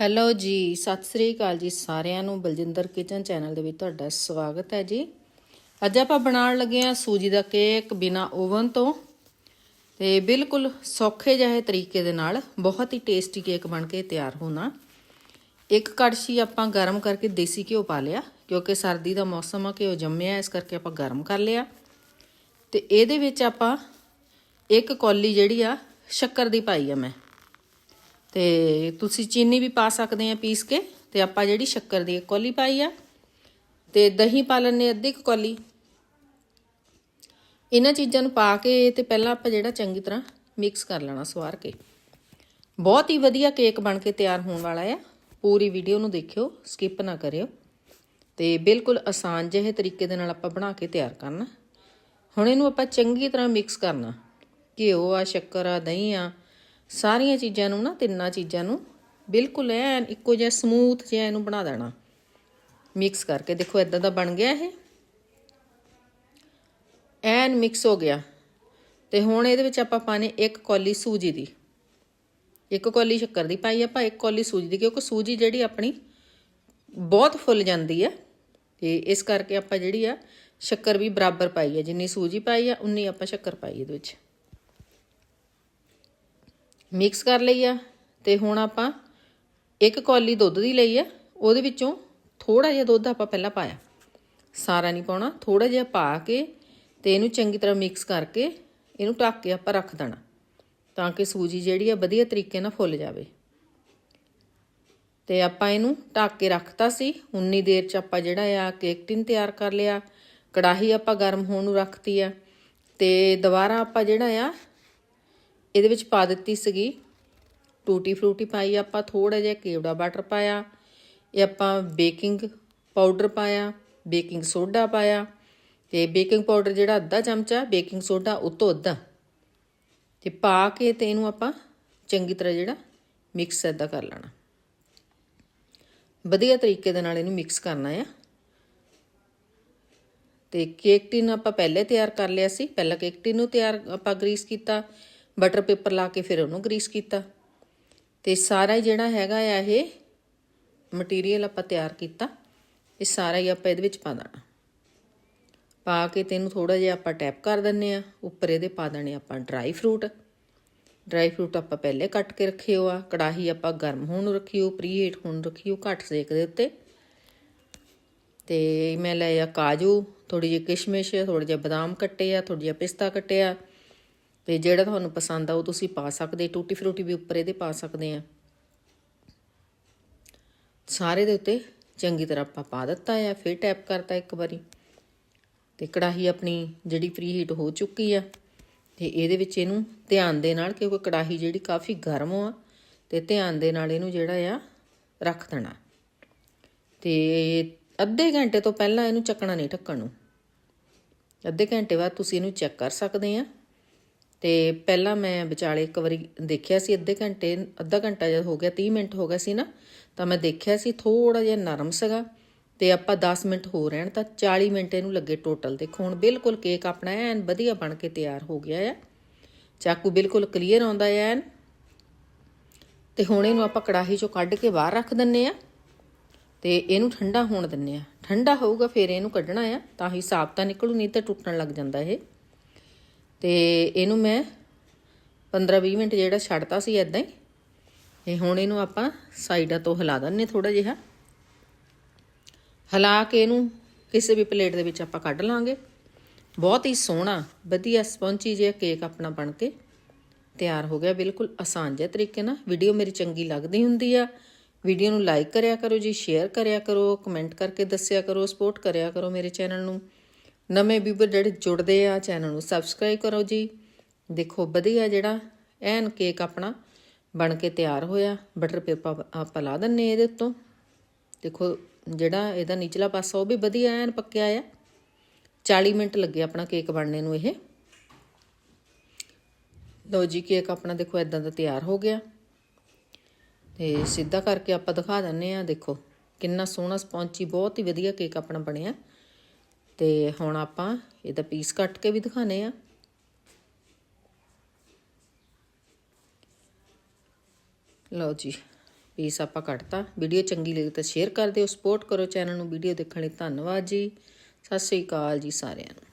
Hello ਜੀ, ਸਤਿ ਸ੍ਰੀ ਅਕਾਲ ਜੀ ਸਾਰਿਆਂ ਨੂੰ ਬਲਜਿੰਦਰ ਕਿਚਨ ਚੈਨਲ ਦੇ ਵਿੱਚ ਤੁਹਾਡਾ ਸਵਾਗਤ ਹੈ ਜੀ। ਅੱਜ ਆਪਾਂ ਬਣਾਉਣ ਲੱਗੇ ਆ ਸੂਜੀ ਦਾ ਕੇਕ ਬਿਨਾ ਓਵਨ ਤੋਂ। ਤੇ ਬਿਲਕੁਲ ਸੌਖੇ ਜਿਹੇ ਤਰੀਕੇ ਦੇ ਨਾਲ ਬਹੁਤ ਹੀ ਟੇਸਟੀ ਕੇਕ ਬਣ ਕੇ ਤਿਆਰ ਹੋਣਾ। ਇੱਕ ਕੜਛੀ ਆਪਾਂ ਗਰਮ ਕਰਕੇ ਦੇਸੀ ਘਿਓ ਪਾ ਲਿਆ, ਕਿਉਂਕਿ ਸਰਦੀ ਦਾ ਮੌਸਮ ਆ, ਘਿਓ ਜੰਮਿਆ, ਇਸ ਕਰਕੇ ਆਪਾਂ ਗਰਮ ਕਰ ਲਿਆ। ਤੇ ਇਹਦੇ ਵਿੱਚ ਆਪਾਂ ਇੱਕ ਕੌਲੀ ਜਿਹੜੀ ਆ, ਸ਼ੱਕਰ ਦੀ ਪਾਈ ਆ ਮੈਂ। ਤੇ ਤੁਸੀਂ ਚੀਨੀ ਵੀ ਪਾ ਸਕਦੇ ਆ ਪੀਸ ਕੇ, ਤੇ ਆਪਾਂ ਜਿਹੜੀ ਸ਼ੱਕਰ ਦੀ ਇੱਕ ਕੌਲੀ ਪਾਈ ਆ, ਤੇ ਦਹੀਂ ਪਾ ਲੈਣੇ ਅੱਧੀ ਕੁ ਕੌਲੀ। ਇਹਨਾਂ ਚੀਜ਼ਾਂ ਨੂੰ ਪਾ ਕੇ ਤੇ ਪਹਿਲਾਂ ਆਪਾਂ ਜਿਹੜਾ ਚੰਗੀ ਤਰ੍ਹਾਂ ਮਿਕਸ ਕਰ ਲੈਣਾ ਸਵਾਰ ਕੇ। ਬਹੁਤ ਹੀ ਵਧੀਆ ਕੇਕ ਬਣ ਕੇ ਤਿਆਰ ਹੋਣ ਵਾਲਾ ਆ। ਪੂਰੀ ਵੀਡੀਓ ਨੂੰ ਦੇਖਿਓ, ਸਕਿਪ ਨਾ ਕਰਿਓ। ਤੇ ਬਿਲਕੁਲ ਆਸਾਨ ਜਿਹੇ ਤਰੀਕੇ ਦੇ ਨਾਲ ਆਪਾਂ ਬਣਾ ਕੇ ਤਿਆਰ ਕਰਨਾ। ਹੁਣ ਇਹਨੂੰ ਆਪਾਂ ਚੰਗੀ ਤਰ੍ਹਾਂ ਮਿਕਸ ਕਰਨਾ। ਘਿਓ ਆ, ਸ਼ੱਕਰ ਆ, ਦਹੀਂ ਆ ਸਾਰੀਆਂ ਚੀਜ਼ਾਂ ਨੂੰ ਨਾ, ਤਿੰਨਾਂ ਚੀਜ਼ਾਂ ਨੂੰ ਬਿਲਕੁਲ ਐਨ ਇੱਕੋ ਜਿਹਾ ਸਮੂਥ ਜਿਹਾ ਇਹਨੂੰ ਬਣਾ ਦੇਣਾ। ਮਿਕਸ ਕਰਕੇ ਦੇਖੋ ਇਦਾਂ ਦਾ ਬਣ ਗਿਆ ਇਹ। ਐਨ ਮਿਕਸ ਹੋ ਗਿਆ। ਤੇ ਹੁਣ ਇਹਦੇ ਵਿੱਚ ਆਪਾਂ ਪਾਣੇ ਇੱਕ ਕੌਲੀ ਸੂਜੀ ਦੀ। ਇੱਕ ਕੌਲੀ ਸ਼ੱਕਰ ਦੀ ਪਾਈ ਆਪਾਂ, ਇੱਕ ਕੌਲੀ ਸੂਜੀ ਦੀ, ਕਿਉਂਕਿ ਸੂਜੀ ਜਿਹੜੀ ਆਪਣੀ ਬਹੁਤ ਫੁੱਲ ਜਾਂਦੀ ਹੈ ਤੇ ਇਸ ਕਰਕੇ ਆਪਾਂ ਜਿਹੜੀ ਆ ਸ਼ੱਕਰ ਵੀ ਬਰਾਬਰ ਪਾਈ ਹੈ ਜਿੰਨੀ ਸੂਜੀ ਪਾਈ ਆ, ਉਨੀ ਆਪਾਂ ਸ਼ੱਕਰ ਪਾਈ ਇਹਦੇ ਵਿੱਚ। ਮਿਕਸ ਕਰ ਲਈ ਆ ਤੇ ਹੁਣ ਆਪਾਂ ਇੱਕ ਕੌਲੀ ਦੁੱਧ ਦੀ ਲਈ ਆ, ਉਹਦੇ ਵਿੱਚੋਂ ਥੋੜਾ ਜਿਹਾ ਦੁੱਧ ਆਪਾਂ ਪਹਿਲਾਂ ਪਾਇਆ। ਸਾਰਾ ਨਹੀਂ ਪਾਉਣਾ ਥੋੜਾ ਜਿਹਾ ਪਾ ਕੇ ਤੇ ਇਹਨੂੰ ਚੰਗੀ ਤਰ੍ਹਾਂ ਮਿਕਸ ਕਰਕੇ ਇਹਨੂੰ ਢੱਕ ਕੇ ਆਪਾਂ ਰੱਖ ਦੇਣਾ, ਤਾਂ ਕਿ ਸੂਜੀ ਜਿਹੜੀ ਆ ਵਧੀਆ ਤਰੀਕੇ ਨਾਲ ਫੁੱਲ ਜਾਵੇ। ਤੇ ਆਪਾਂ ਇਹਨੂੰ ਢੱਕ ਕੇ ਰੱਖਤਾ ਸੀ, ਉਨੀ ਦੇਰ ਚ ਆਪਾਂ ਜਿਹੜਾ ਆ ਕੇਕ ਟਿਨ ਤਿਆਰ ਕਰ ਲਿਆ। ਕੜਾਹੀ ਆਪਾਂ ਗਰਮ ਹੋਣ ਨੂੰ ਰੱਖਤੀ ਆ ਤੇ ਦੁਬਾਰਾ ਆਪਾਂ ਜਿਹੜਾ ਆ ਇਹਦੇ ਵਿੱਚ ਪਾ ਦਿੱਤੀ ਸੀਗੀ ਟੂਟੀ ਫਰੂਟੀ ਪਾਈ, ਆਪਾਂ ਥੋੜਾ ਜਿਹਾ ਕੇਵੜਾ ਬਟਰ ਪਾਇਆ, ਇਹ ਆਪਾਂ ਬੇਕਿੰਗ ਪਾਊਡਰ ਪਾਇਆ ਬੇਕਿੰਗ ਸੋਡਾ ਪਾਇਆ ਤੇ ਬੇਕਿੰਗ ਪਾਊਡਰ ਜਿਹੜਾ ਅੱਧਾ ਚਮਚਾ ਬੇਕਿੰਗ ਸੋਡਾ ਉਤੋਂ ਅੱਧਾ ਤੇ ਪਾ ਕੇ ਤੇ ਇਹਨੂੰ ਆਪਾਂ ਚੰਗੀ ਤਰ੍ਹਾਂ ਜਿਹੜਾ ਮਿਕਸ ਏਦਾਂ ਕਰ ਲੈਣਾ। ਵਧੀਆ ਤਰੀਕੇ ਦੇ ਨਾਲ ਇਹਨੂੰ ਮਿਕਸ ਕਰਨਾ ਆ। ਤੇ ਕੇਕ ਟਿਨ ਆਪਾਂ ਪਹਿਲੇ ਤਿਆਰ ਕਰ ਲਿਆ ਸੀ, ਪਹਿਲਾਂ ਕੇਕ ਟਿਨ ਨੂੰ ਤਿਆਰ ਆਪਾਂ ਗਰੀਸ ਕੀਤਾ ਬਟਰ ਪੇਪਰ ਲਾ ਕੇ ਫਿਰ ਉਹਨੂੰ ਗਰੀਸ ਕੀਤਾ। ਤੇ ਸਾਰਾ ਜਿਹੜਾ ਹੈਗਾ ਆ ਇਹ ਮਟੀਰੀਅਲ ਆਪਾਂ ਤਿਆਰ ਕੀਤਾ। ਇਹ ਸਾਰਾ ਹੀ ਆਪਾਂ ਇਹਦੇ ਵਿੱਚ ਪਾ ਦੇਣਾ। ਪਾ ਕੇ ਤੈਨੂੰ ਥੋੜਾ ਜਿਹਾ ਆਪਾਂ ਟੈਪ ਕਰ ਦਿੰਨੇ ਆ ਉੱਪਰ ਇਹਦੇ ਪਾ ਦੇਣੇ ਆਪਾਂ ਡਰਾਈ ਫਰੂਟ। ਡਰਾਈ ਫਰੂਟ ਆਪਾਂ ਪਹਿਲੇ ਕੱਟ ਕੇ ਰੱਖੇ ਹੋ ਆ। ਕੜਾਹੀ ਆਪਾਂ ਗਰਮ ਹੋਣ ਨੂੰ ਰੱਖੀ ਪ੍ਰੀ ਹੀਟ ਹੋਣ ਨੂੰ ਘੱਟ ਸੇਕ ਦੇ ਉੱਤੇ। ਤੇ ਮੈਂ ਲਿਆ ਕਾਜੂ। ਥੋੜੀ ਜਿਹੀ ਕਿਸ਼ਮਿਸ਼ ਥੋੜਾ ਜਿਹਾ ਬਦਾਮ ਕੱਟੇ ਆ ਥੋੜਾ ਜਿਹਾ ਪਿਸਤਾ ਕੱਟਿਆ। ਤੇ ਜਿਹੜਾ ਤੁਹਾਨੂੰ ਪਸੰਦ ਆ ਉਹ ਤੁਸੀਂ ਪਾ ਸਕਦੇ, ਟੂਟੀ ਫਰੂਟੀ ਵੀ ਉੱਪਰ ਇਹਦੇ ਪਾ ਸਕਦੇ ਆ। ਸਾਰੇ ਦੇ ਉੱਤੇ ਚੰਗੀ ਤਰ੍ਹਾਂ ਆਪਾਂ ਪਾ ਦਿੱਤਾ ਆ, ਫਿਰ ਟੈਪ ਕਰਤਾ ਇੱਕ ਵਾਰੀ। ਤੇ ਕੜਾਹੀ ਆਪਣੀ ਜਿਹੜੀ ਫ੍ਰੀ ਹੀਟ ਹੋ ਚੁੱਕੀ ਆ, ਤੇ ਇਹਦੇ ਵਿੱਚ ਇਹਨੂੰ ਧਿਆਨ ਦੇ ਨਾਲ, ਕਿਉਂਕਿ ਕੜਾਹੀ ਜਿਹੜੀ ਕਾਫੀ ਗਰਮ ਆ, ਤੇ ਧਿਆਨ ਦੇ ਨਾਲ ਇਹਨੂੰ ਜਿਹੜਾ ਆ ਰੱਖ ਦੇਣਾ। ਤੇ ਅੱਧੇ ਘੰਟੇ ਤੋਂ ਪਹਿਲਾਂ ਇਹਨੂੰ ਚੱਕਣਾ ਨਹੀਂ ਢੱਕਣ ਨੂੰ। ਅੱਧੇ ਘੰਟੇ ਬਾਅਦ ਤੁਸੀਂ ਇਹਨੂੰ ਚੈੱਕ ਕਰ ਸਕਦੇ ਆ। ਤੇ ਪਹਿਲਾਂ ਮੈਂ ਵਿਚਾਲੇ ਇੱਕ ਵਾਰੀ ਦੇਖਿਆ ਸੀ, ਅੱਧੇ ਘੰਟੇ, ਅੱਧਾ ਘੰਟਾ ਜਦ ਹੋ ਗਿਆ 30 ਮਿੰਟ ਹੋ ਗਿਆ ਸੀ ਨਾ, ਤਾਂ ਮੈਂ ਦੇਖਿਆ ਸੀ ਥੋੜਾ ਜਿਹਾ ਨਰਮ ਸੀਗਾ ਤੇ ਆਪਾਂ 10 ਮਿੰਟ ਹੋ ਰਹਿਣ, ਤਾਂ 40 ਮਿੰਟ ਇਹਨੂੰ ਲੱਗੇ ਟੋਟਲ ਦੇਖੋ ਹੁਣ ਬਿਲਕੁਲ ਕੇਕ ਆਪਣਾ ਐਨ ਵਧੀਆ ਬਣ ਕੇ ਤਿਆਰ ਹੋ ਗਿਆ ਆ। ਚਾਕੂ ਬਿਲਕੁਲ ਕਲੀਅਰ ਆਉਂਦਾ ਹੈ ਐਨ। ਤੇ ਹੁਣ ਇਹਨੂੰ ਆਪਾਂ ਕੜਾਹੀ ਚੋਂ ਕੱਢ ਕੇ ਬਾਹਰ ਰੱਖ ਦਿੰਨੇ ਆ ਤੇ ਇਹਨੂੰ ਠੰਡਾ ਹੋਣ ਦਿੰਨੇ ਆ। ਠੰਡਾ ਹੋਊਗਾ, ਫਿਰ ਇਹਨੂੰ ਕੱਢਣਾ ਆ, ਤਾਂ ਹੀ ਸਾਫ਼ ਤਾਂ ਨਿਕਲੂ, ਨਹੀਂ ਤਾਂ ਟੁੱਟਣ ਲੱਗ ਜਾਂਦਾ ਇਹ। ਤੇ ਇਹਨੂੰ ਮੈਂ 15-20 ਮਿੰਟ ਜਿਹੜਾ ਛੱਡਤਾ ਸੀ ਐਦਾਂ ਹੀ, ਤੇ ਹੁਣ ਇਹਨੂੰ ਆਪਾਂ ਸਾਈਡਾਂ ਤੋਂ ਹਿਲਾ ਦਿੰਨੇ ਥੋੜਾ ਜਿਹਾ। ਹਿਲਾ ਕੇ ਇਹਨੂੰ ਕਿਸੇ ਵੀ ਪਲੇਟ ਦੇ ਵਿੱਚ ਆਪਾਂ ਕੱਢ ਲਾਂਗੇ। ਬਹੁਤ ਹੀ ਸੋਹਣਾ, ਵਧੀਆ ਸਪੌਂਚੀ ਜਿਹਾ ਕੇਕ ਆਪਣਾ ਬਣ ਕੇ ਤਿਆਰ ਹੋ ਗਿਆ। ਬਿਲਕੁਲ ਆਸਾਨ ਜਿਹੇ ਤਰੀਕੇ ਨਾਲ। ਵੀਡੀਓ ਮੇਰੀ ਚੰਗੀ ਲੱਗਦੀ ਹੁੰਦੀ ਆ। ਵੀਡੀਓ ਨੂੰ ਲਾਈਕ ਕਰਿਆ ਕਰੋ ਜੀ, ਸ਼ੇਅਰ ਕਰਿਆ ਕਰੋ, ਕਮੈਂਟ ਕਰਕੇ ਦੱਸਿਆ ਕਰੋ, ਸਪੋਰਟ ਕਰਿਆ ਕਰੋ ਮੇਰੇ ਚੈਨਲ ਨੂੰ। ਨਵੇਂ ਵੀਵਰ ਜਿਹੜੇ ਜੁੜਦੇ ਆ, ਚੈਨਲ ਨੂੰ ਸਬਸਕ੍ਰਾਈਬ ਕਰੋ ਜੀ। ਦੇਖੋ ਵਧੀਆ ਜਿਹੜਾ ਐਨ ਕੇਕ ਆਪਣਾ ਬਣ ਕੇ ਤਿਆਰ ਹੋਇਆ। ਬਟਰ ਪੇਪਰ ਆਪਾਂ ਲਾ ਦਿੰਨੇ ਇਹਦੇ ਉੱਤੋਂ। ਦੇਖੋ ਜਿਹੜਾ ਇਹਦਾ ਨਿਚਲਾ ਪਾਸਾ, ਉਹ ਵੀ ਵਧੀਆ ਐਨ ਪੱਕਿਆ ਆ। 40 ਮਿੰਟ ਲੱਗੇ ਆਪਣਾ ਕੇਕ ਬਣਨੇ ਨੂੰ ਇਹ। ਲਓ ਜੀ, ਕੇਕ ਆਪਣਾ ਦੇਖੋ ਇਦਾਂ ਦਾ ਤਿਆਰ ਹੋ ਗਿਆ। ਤੇ ਸਿੱਧਾ ਕਰਕੇ ਆਪਾਂ ਦਿਖਾ ਦਿੰਨੇ ਆ, ਦੇਖੋ ਕਿੰਨਾ ਸੋਹਣਾ ਸਪੌਂਚੀ, ਬਹੁਤ ਹੀ ਵਧੀਆ ਕੇਕ ਆਪਣਾ ਬਣਿਆ। ਤੇ ਹੁਣ ਆਪਾਂ ਇਹਦਾ ਪੀਸ ਕੱਟ ਕੇ ਵੀ ਦਿਖਾਣੇ ਆ। ਲਓ ਜੀ ਪੀਸ ਆਪਾਂ ਕੱਟਤਾ। ਵੀਡੀਓ ਚੰਗੀ ਲੱਗੀ ਤਾਂ ਸ਼ੇਅਰ ਕਰ ਦਿਓ ਸਪੋਰਟ ਕਰੋ ਚੈਨਲ ਨੂੰ। ਵੀਡੀਓ ਦੇਖਣ ਲਈ ਧੰਨਵਾਦ ਜੀ। ਸਤਿ ਸ੍ਰੀ ਅਕਾਲ ਜੀ ਸਾਰਿਆਂ ਨੂੰ।